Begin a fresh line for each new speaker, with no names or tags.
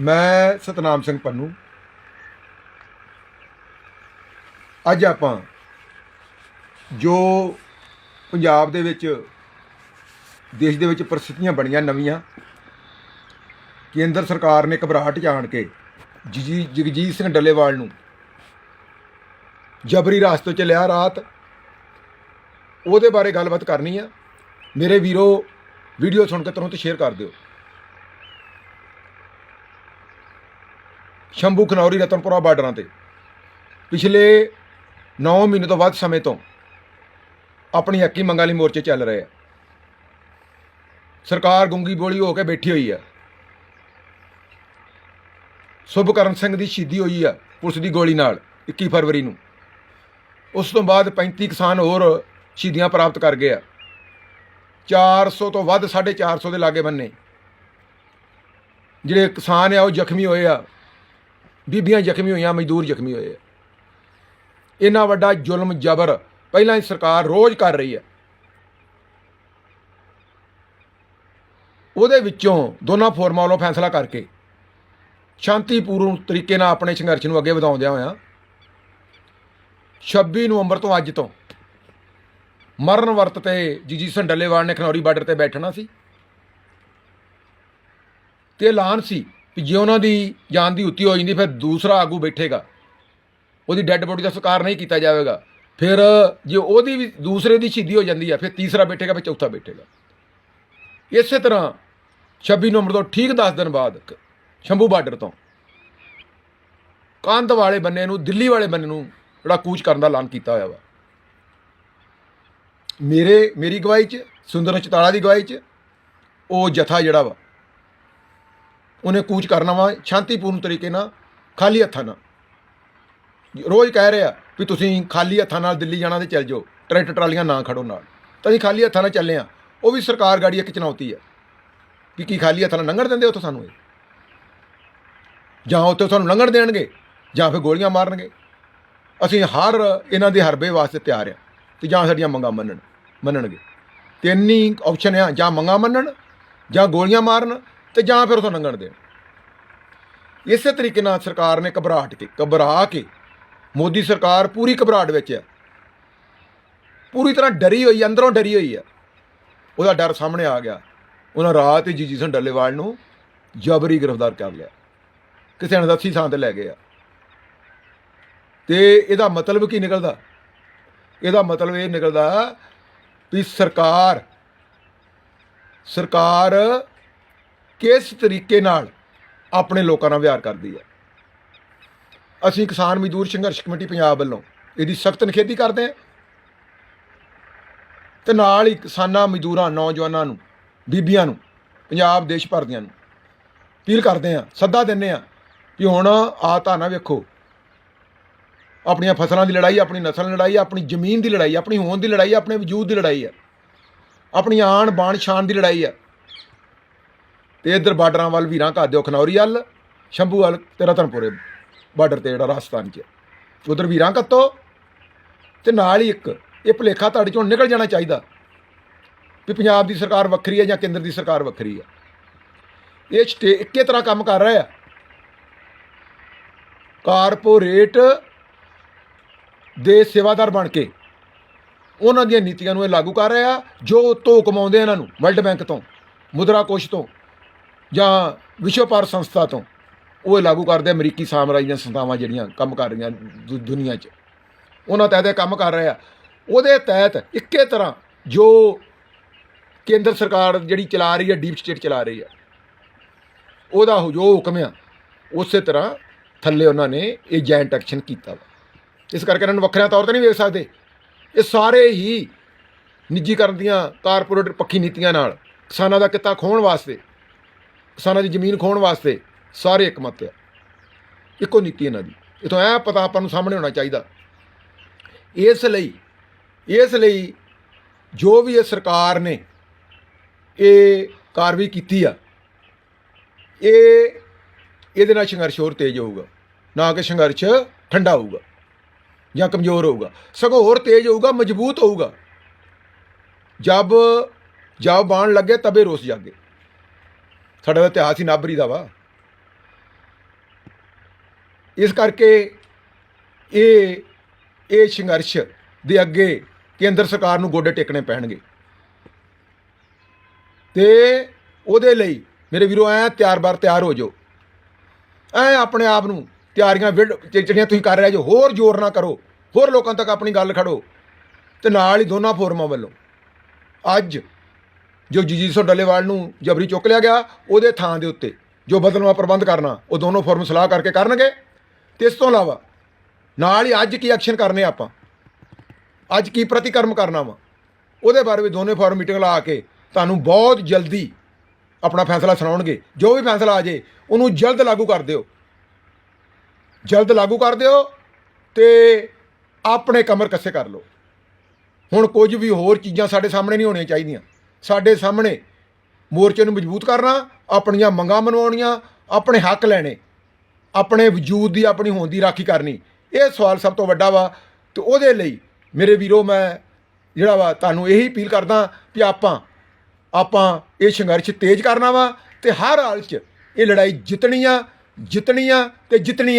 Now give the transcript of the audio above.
ਮੈਂ ਸਤਨਾਮ ਸਿੰਘ ਪੰਨੂ। ਅੱਜ ਆਪਾਂ ਜੋ ਪੰਜਾਬ ਦੇ ਵਿੱਚ, ਦੇਸ਼ ਦੇ ਵਿੱਚ ਪਰਿਸਥਿਤੀਆਂ ਬਣੀਆਂ ਨਵੀਆਂ, ਕੇਂਦਰ ਸਰਕਾਰ ਨੇ ਘਬਰਾਹਟ ਜਾਣ ਕੇ ਜੀ ਜਗਜੀਤ ਸਿੰਘ ਡੱਲੇਵਾਲ ਨੂੰ ਜਬਰੀ ਰਾਸਤੇ ਚ ਲਿਆ ਰਾਤ। ਉਹਦੇ ਬਾਰੇ ਗੱਲਬਾਤ ਕਰਨੀ ਆ। ਮੇਰੇ ਵੀਰੋ ਵੀਡੀਓ ਸੁਣ ਕੇ ਤੁਰੰਤ ਸ਼ੇਅਰ ਕਰ ਦਿਓ। ਸ਼ੰਭੂ ਖਨੌਰੀ ਰਤਨਪੁਰਾ ਬਾਰਡਰਾਂ ਤੇ। ਪਿਛਲੇ 9 ਮਹੀਨੇ ਤੋਂ ਵੱਧ ਸਮੇਂ ਤੋਂ ਆਪਣੀ ਹੱਕੀ ਮੰਗਾਂ ਲਈ ਮੋਰਚੇ ਚੱਲ ਰਹੇ ਆ। ਸਰਕਾਰ ਗੁੰਗੀ ਬੋਲੀ ਹੋ ਕੇ ਬੈਠੀ ਹੋਈ ਆ। ਸੁਭਕਰਨ ਸਿੰਘ ਦੀ ਸ਼ਹੀਦੀ ਹੋਈ ਆ ਪੁਲਿਸ ਦੀ ਗੋਲੀ ਨਾਲ 21 ਫਰਵਰੀ ਨੂੰ। ਉਸ ਤੋਂ ਬਾਅਦ 35 ਕਿਸਾਨ ਹੋਰ ਸ਼ਹੀਦੀਆਂ ਪ੍ਰਾਪਤ ਕਰ ਗਏ ਆ। 400 ਤੋਂ ਵੱਧ 450 ਦੇ ਲਾਗੇ ਬੰਨੇ। ਜਿਹੜੇ ਕਿਸਾਨ ਆ, ਉਹ ਜ਼ਖਮੀ ਹੋਏ ਆ। ਬੀਬੀਆਂ ਜ਼ਖਮੀ ਹੋਈਆਂ, ਮਜ਼ਦੂਰ ਜ਼ਖਮੀ ਹੋਏ ਆ। ਇੰਨਾ ਵੱਡਾ ਜ਼ੁਲਮ ਜ਼ਬਰ ਪਹਿਲਾਂ ਹੀ ਸਰਕਾਰ ਰੋਜ਼ ਕਰ ਰਹੀ ਹੈ। ਉਹਦੇ ਵਿੱਚੋਂ ਦੋਨਾਂ ਫੋਰਮਾਂ ਵੱਲੋਂ ਫੈਸਲਾ ਕਰਕੇ ਸ਼ਾਂਤੀਪੂਰਨ ਤਰੀਕੇ ਨਾਲ ਆਪਣੇ ਸੰਘਰਸ਼ ਨੂੰ ਅੱਗੇ ਵਧਾਉਂਦਿਆਂ ਹੋਇਆਂ 26 ਨਵੰਬਰ ਤੋਂ ਅੱਜ ਤੋਂ ਮਰਨ ਵਰਤ ਤੇ ਜੀਜੀਸਨ ਡੱਲੇਵਾਲ ਨੇ ਖਨੌਰੀ ਬਾਰਡਰ ਤੇ ਬੈਠਣਾ ਸੀ ਤੇ ਐਲਾਨ ਸੀ ਕਿ ਜੇ ਉਹਨਾਂ ਦੀ ਜਾਨ ਦੀ ਉੱਤੀ ਹੋ ਜਾਂਦੀ, ਫਿਰ ਦੂਸਰਾ ਆਗੂ ਬੈਠੇਗਾ। ਉਹਦੀ ਡੈੱਡ ਬੋਡੀ ਦਾ ਸਕਾਰ ਨਹੀਂ ਕੀਤਾ ਜਾਵੇਗਾ। ਫਿਰ ਜੇ ਉਹਦੀ ਵੀ ਦੂਸਰੇ ਦੀ ਸ਼ਹੀਦੀ ਹੋ ਜਾਂਦੀ ਹੈ ਫਿਰ ਤੀਸਰਾ ਬੈਠੇਗਾ, ਫਿਰ ਚੌਥਾ ਬੈਠੇਗਾ। ਇਸੇ ਤਰ੍ਹਾਂ 26 ਨਵੰਬਰ ਤੋਂ ਠੀਕ 10 ਦਿਨ ਬਾਅਦ ਸ਼ੰਭੂ ਬਾਰਡਰ ਤੋਂ ਕੰਧ ਵਾਲੇ ਬੰਨੇ ਨੂੰ, ਦਿੱਲੀ ਵਾਲੇ ਬੰਨੇ ਨੂੰ ਜਿਹੜਾ ਕੂਚ ਕਰਨ ਦਾ ਐਲਾਨ ਕੀਤਾ ਹੋਇਆ ਵਾ। ਮੇਰੇ, ਮੇਰੀ ਗਵਾਹੀ 'ਚ, ਸੁੰਦਰ ਚਤਾਲਾ ਦੀ ਗਵਾਹੀ 'ਚ, ਉਹ ਜਥਾ ਜਿਹੜਾ ਵਾ ਉਹਨੇ ਕੂਚ ਕਰਨਾ ਵਾ, ਸ਼ਾਂਤੀਪੂਰਨ ਤਰੀਕੇ ਨਾਲ, ਖਾਲੀ ਹੱਥਾਂ ਨਾਲ। ਰੋਜ਼ ਕਹਿ ਰਿਹਾ ਵੀ ਤੁਸੀਂ ਖਾਲੀ ਹੱਥਾਂ ਨਾਲ ਦਿੱਲੀ ਜਾਣਾ ਤੇ ਚੱਲ ਜਾਓ, ਟਰੈਕਟਰ ਟਰਾਲੀਆਂ ਨਾ ਖੜੋ ਨਾਲ। ਤਾਂ ਅਸੀਂ ਖਾਲੀ ਹੱਥਾਂ ਨਾਲ ਚੱਲੇ ਆ। ਉਹ ਵੀ ਸਰਕਾਰ ਗਾੜੀ ਇੱਕ ਚੁਣੌਤੀ ਹੈ ਵੀ ਕੀ ਖਾਲੀ ਹੱਥਾਂ ਨਾਲ ਲੰਘਣ ਦਿੰਦੇ ਉੱਥੋਂ ਸਾਨੂੰ ਇਹ? ਜਾਂ ਉੱਥੇ ਸਾਨੂੰ ਲੰਘਣ ਦੇਣਗੇ, ਜਾਂ ਫਿਰ ਗੋਲੀਆਂ ਮਾਰਨਗੇ? ਅਸੀਂ ਹਰ ਇਹਨਾਂ ਦੇ ਹਰਬੇ ਵਾਸਤੇ ਤਿਆਰ ਆ, ਤੇ ਜਾਂ ਸਾਡੀਆਂ ਮੰਗਾਂ ਮੰਨਣ, ਮੰਨਣਗੇ। ਤਿੰਨ ਹੀ ਆਪਸ਼ਨ ਆ, ਜਾਂ ਮੰਗਾਂ ਮੰਨਣ, ਜਾਂ ਗੋਲੀਆਂ ਮਾਰਨ ਤੇ ਜਾਂ ਫਿਰ ਉਥੋਂ ਲੰਘਣ ਦੇਣ। ਇਸੇ ਤਰੀਕੇ ਨਾਲ ਸਰਕਾਰ ਨੇ ਘਬਰਾਹਟ ਕੇ ਘਬਰਾ ਕੇ ਮੋਦੀ ਸਰਕਾਰ ਪੂਰੀ ਘਬਰਾਹਟ ਵਿੱਚ ਹੈ। ਪੂਰੀ ਤਰ੍ਹਾਂ ਡਰੀ ਹੋਈ ਅੰਦਰੋਂ ਡਰੀ ਹੋਈ ਹੈ। ਉਹਦਾ ਡਰ ਸਾਹਮਣੇ ਆ ਗਿਆ। ਉਹਨਾਂ ਰਾਤ ਹੀ ਜੀਜੀ ਸਿੰਘ ਡੱਲੇਵਾਲ ਨੂੰ ਜਬਰੀ ਗ੍ਰਿਫਤਾਰ ਕਰ ਲਿਆ। ਕਿਸੇ ਅਣਦੱਸੀ ਥਾਂ ਤੇ ਲੈ ਗਏ ਆ ਤੇ ਇਹਦਾ ਮਤਲਬ ਕੀ ਨਿਕਲਦਾ? ਇਹਦਾ ਮਤਲਬ ਇਹ ਨਿਕਲਦਾ ਵੀ ਸਰਕਾਰ ਸਰਕਾਰ ਕਿਸ ਤਰੀਕੇ ਨਾਲ ਆਪਣੇ ਲੋਕਾਂ ਨਾਲ ਵਿਹਾਰ ਕਰਦੀ ਹੈ? ਅਸੀਂ ਕਿਸਾਨ ਮਜ਼ਦੂਰ ਸੰਘਰਸ਼ ਕਮੇਟੀ ਪੰਜਾਬ ਵੱਲੋਂ ਇਹਦੀ ਸਖਤ ਨਿਖੇਧੀ ਕਰਦੇ ਹਾਂ ਤੇ ਨਾਲ ਹੀ ਕਿਸਾਨਾਂ, ਮਜ਼ਦੂਰਾਂ, ਨੌਜਵਾਨਾਂ ਨੂੰ, ਬੀਬੀਆਂ ਨੂੰ, ਪੰਜਾਬ, ਦੇਸ਼ ਭਰ ਦੀਆਂ ਨੂੰ ਅਪੀਲ ਕਰਦੇ ਹਾਂ, ਸੱਦਾ ਦਿੰਦੇ ਹਾਂ ਕਿ ਹੁਣ ਆ ਤਾਂ ਨਾ ਵੇਖੋ, ਆਪਣੀਆਂ ਫਸਲਾਂ ਦੀ ਲੜਾਈ, ਆਪਣੀ ਨਸਲ ਦੀ ਲੜਾਈ, ਆਪਣੀ ਜ਼ਮੀਨ ਦੀ ਲੜਾਈ, ਆਪਣੀ ਹੋਂਦ ਦੀ ਲੜਾਈ, ਆਪਣੇ ਵਜੂਦ ਦੀ ਲੜਾਈ ਹੈ, ਆਪਣੀ ਆਣ ਬਾਣ ਸ਼ਾਨ ਦੀ ਲੜਾਈ ਹੈ। ਤੇ ਇਧਰ ਬਾਰਡਰਾਂ ਵੱਲ ਵੀਰਾਂ ਘਰ ਦਿਓ, ਖਨੌਰੀ ਵੱਲ, ਸ਼ੰਭੂ ਵੱਲ ਤੇ ਰਤਨਪੁਰੇ ਬਾਰਡਰ ਤੇ ਜਿਹੜਾ ਰਾਜਸਥਾਨ 'ਚ। ਉਧਰ ਵੀਰਾਂ ਕੱਤੋ ਤੇ ਨਾਲ ਹੀ ਇੱਕ, ਇਹ ਭੁਲੇਖਾ ਤੁਹਾਡੇ ਚੋਂ ਨਿਕਲ ਜਾਣਾ ਚਾਹੀਦਾ ਵੀ ਪੰਜਾਬ ਦੀ ਸਰਕਾਰ ਵੱਖਰੀ ਹੈ ਜਾਂ ਕੇਂਦਰ ਦੀ ਸਰਕਾਰ ਵੱਖਰੀ ਹੈ। ਇਹ ਸਟੇ, ਇੱਕੇ ਤਰ੍ਹਾਂ ਕੰਮ ਕਰ ਰਿਹਾ ਹੈ। ਕਾਰਪੋਰੇਟ ਦੇ ਸੇਵਾਦਾਰ ਬਣ ਕੇ ਉਹਨਾਂ ਦੀਆਂ ਨੀਤੀਆਂ ਨੂੰ ਇਹ ਲਾਗੂ ਕਰ ਰਿਹਾ, ਜੋ ਤੋਂ ਕਮਾਉਂਦੇ ਇਹਨਾਂ ਨੂੰ, ਵਰਲਡ ਬੈਂਕ ਤੋਂ, ਮੁਦਰਾ ਕੋਸ਼ ਤੋਂ ਜਾਂ ਵਿਸ਼ਵ ਭਾਰਤ ਸੰਸਥਾ ਤੋਂ, ਉਹ ਇਹ ਲਾਗੂ ਕਰਦੇ ਅਮਰੀਕੀ ਸਾਮਰਾਜ ਦੀਆਂ ਸੰਸਥਾਵਾਂ ਜਿਹੜੀਆਂ ਕੰਮ ਕਰ ਰਹੀਆਂ ਦੁ- ਦੁਨੀਆ 'ਚ। ਉਹਨਾਂ ਤਹਿਤ ਇਹ ਕੰਮ ਕਰ ਰਿਹਾ ਉਹਦੇ ਤਹਿਤ ਇੱਕੇ ਤਰ੍ਹਾਂ ਜੋ ਕੇਂਦਰ ਸਰਕਾਰ ਜਿਹੜੀ ਚਲਾ ਰਹੀ ਹੈ ਡੀਪ ਸਟੇਟ ਚਲਾ ਰਹੀ ਹੈ ਉਹਦਾ ਹੁ- ਜੋ ਹੁਕਮ ਆ, ਉਸੇ ਤਰ੍ਹਾਂ ਥੱਲੇ ਉਹਨਾਂ ਨੇ ਇਹ ਜੈਂਟ ਐਕਸ਼ਨ ਕੀਤਾ ਵਾ। ਇਸ ਕਰਕੇ ਇਹਨਾਂ ਨੂੰ ਵੱਖਰਿਆਂ ਤੌਰ ਤੇ ਨਹੀਂ ਵੇਖ ਸਕਦੇ। ਇਹ ਸਾਰੇ ਹੀ ਨਿੱਜੀਕਰਨ ਦੀਆਂ ਕਾਰਪੋਰੇਟ ਪੱਖੀ ਨੀਤੀਆਂ ਨਾਲ ਕਿਸਾਨਾਂ ਦਾ ਕਿੱਤਾ ਖੋਹਣ ਵਾਸਤੇ ਕਿਸਾਨਾਂ ਦੀ ਜ਼ਮੀਨ ਖੋਹਣ ਵਾਸਤੇ ਸਾਰੇ ਇਕਮਤ ਆ। ਇੱਕੋ ਨੀਤੀ ਇਹਨਾਂ ਦੀ। ਇਥੋਂ ਇਹ ਪਤਾ ਆਪਾਂ ਨੂੰ ਸਾਹਮਣੇ ਹੋਣਾ ਚਾਹੀਦਾ। ਇਸ ਲਈ ਇਸ ਲਈ ਜੋ ਵੀ ਇਹ ਸਰਕਾਰ ਨੇ ਇਹ ਕਾਰਵਾਈ ਕੀਤੀ ਆ, ਇਹ ਇਹਦੇ ਨਾਲ ਸੰਘਰਸ਼ ਹੋਰ ਤੇਜ਼ ਹੋਊਗਾ। ਨਾ ਕਿ ਸੰਘਰਸ਼ ਠੰਡਾ ਹੋਊਗਾ ਜਾਂ ਕਮਜ਼ੋਰ ਹੋਊਗਾ। ਸਗੋਂ ਹੋਰ ਤੇਜ਼ ਹੋਊਗਾ, ਮਜ਼ਬੂਤ ਹੋਊਗਾ। ਜਬ ਜਬ ਬਾਣ ਲੱਗੇ, ਤਬੇ ਰੋਸ ਜਾਗੇ। ਸਾਡਾ ਤਾਂ ਇਤਿਹਾਸ ਹੀ ਨਾਬਰੀ ਦਾ ਵਾ। ਇਸ ਕਰਕੇ ਇਹ ਇਹ ਸੰਘਰਸ਼ ਦੇ ਅੱਗੇ ਕੇਂਦਰ ਸਰਕਾਰ ਨੂੰ ਗੋਡੇ ਟੇਕਣੇ ਪੈਣਗੇ। ਤੇ ਉਹਦੇ ਲਈ ਮੇਰੇ ਵੀਰੋ, ਐ ਤਿਆਰ-ਬਰ ਤਿਆਰ ਹੋ ਜਾਓ। ਐ ਆਪਣੇ ਆਪ ਨੂੰ ਤਿਆਰੀਆਂ ਵਿੱਢ- ਜਿਹੜੀਆਂ ਤੁਸੀਂ ਕਰ ਰਹੇ ਜੋ ਹੋਰ ਜ਼ੋਰ ਨਾ ਕਰੋ, ਹੋਰ ਲੋਕਾਂ ਤੱਕ ਆਪਣੀ ਗੱਲ ਖੜੋ, ਤੇ ਨਾਲ ਹੀ ਦੋਨਾਂ ਫੋਰਮਾਂ ਵੱਲੋਂ ਅੱਜ ਜੋ ਜੀਜੀਸੋ ਡੱਲੇਵਾਲ ਨੂੰ ਜਬਰੀ ਚੁੱਕ ਲਿਆ ਗਿਆ, ਉਹਦੇ ਥਾਂ ਦੇ ਉੱਤੇ ਜੋ ਬਦਲਵਾ ਪ੍ਰਬੰਧ ਕਰਨਾ, ਉਹ ਦੋਨੋਂ ਫੋਰਮ ਸਲਾਹ ਕਰਕੇ ਕਰਨਗੇ। ਤੇ ਇਸ ਤੋਂ ਇਲਾਵਾ ਨਾਲ ਹੀ ਅੱਜ ਕੀ ਐਕਸ਼ਨ ਕਰਨੇ ਆਪਾਂ? ਅੱਜ ਕੀ ਪ੍ਰਤੀਕਰਮ ਕਰਨਾ ਵਾ? ਉਹਦੇ ਬਾਰੇ ਵੀ ਦੋਨੇ ਫੋਰਮ ਮੀਟਿੰਗ ਲਾ ਕੇ ਤੁਹਾਨੂੰ ਬਹੁਤ ਜਲਦੀ ਆਪਣਾ ਫੈਸਲਾ ਸੁਣਾਉਣਗੇ। ਜੋ ਵੀ ਫੈਸਲਾ ਆ ਜੇ, ਉਹਨੂੰ ਜਲਦ ਲਾਗੂ ਕਰ ਦਿਓ। ਜਲਦ ਲਾਗੂ ਕਰ ਦਿਓ ਤੇ ਆਪਣੇ ਕਮਰ ਕੱਸੇ ਕਰ ਲਓ। ਹੁਣ ਕੁਝ ਵੀ ਹੋਰ ਚੀਜ਼ਾਂ ਸਾਡੇ ਸਾਹਮਣੇ ਨਹੀਂ ਹੋਣੀਆਂ ਚਾਹੀਦੀਆਂ। ਸਾਡੇ ਸਾਹਮਣੇ ਮੋਰਚੇ ਨੂੰ ਮਜ਼ਬੂਤ ਕਰਨਾ, ਆਪਣੀਆਂ ਮੰਗਾਂ ਮਨਵਾਉਣੀਆਂ, ਆਪਣੇ ਹੱਕ ਲੈਣੇ, ਆਪਣੇ ਵਜੂਦ ਦੀ, ਆਪਣੀ ਹੋਂਦ ਦੀ ਰਾਖੀ ਕਰਨੀ, ਇਹ ਸਵਾਲ ਸਭ ਤੋਂ ਵੱਡਾ ਵਾ ਤੇ ਉਹਦੇ ਲਈ ਮੇਰੇ ਵੀਰੋ ਮੈਂ ਜਿਹੜਾ ਵਾ ਤੁਹਾਨੂੰ ਇਹੀ ਅਪੀਲ ਕਰਦਾ ਕਿ ਆਪਾਂ ਆਪਾਂ ਇਹ ਸੰਘਰਸ਼ ਤੇਜ਼ ਕਰਨਾ ਵਾ ਤੇ ਹਰ ਹਾਲ 'ਚ ਇਹ ਲੜਾਈ ਜਿੱਤਣੀ ਆ ਜਿੱਤਣੀ ਆ ਤੇ ਜਿੱਤਣੀ ਆ।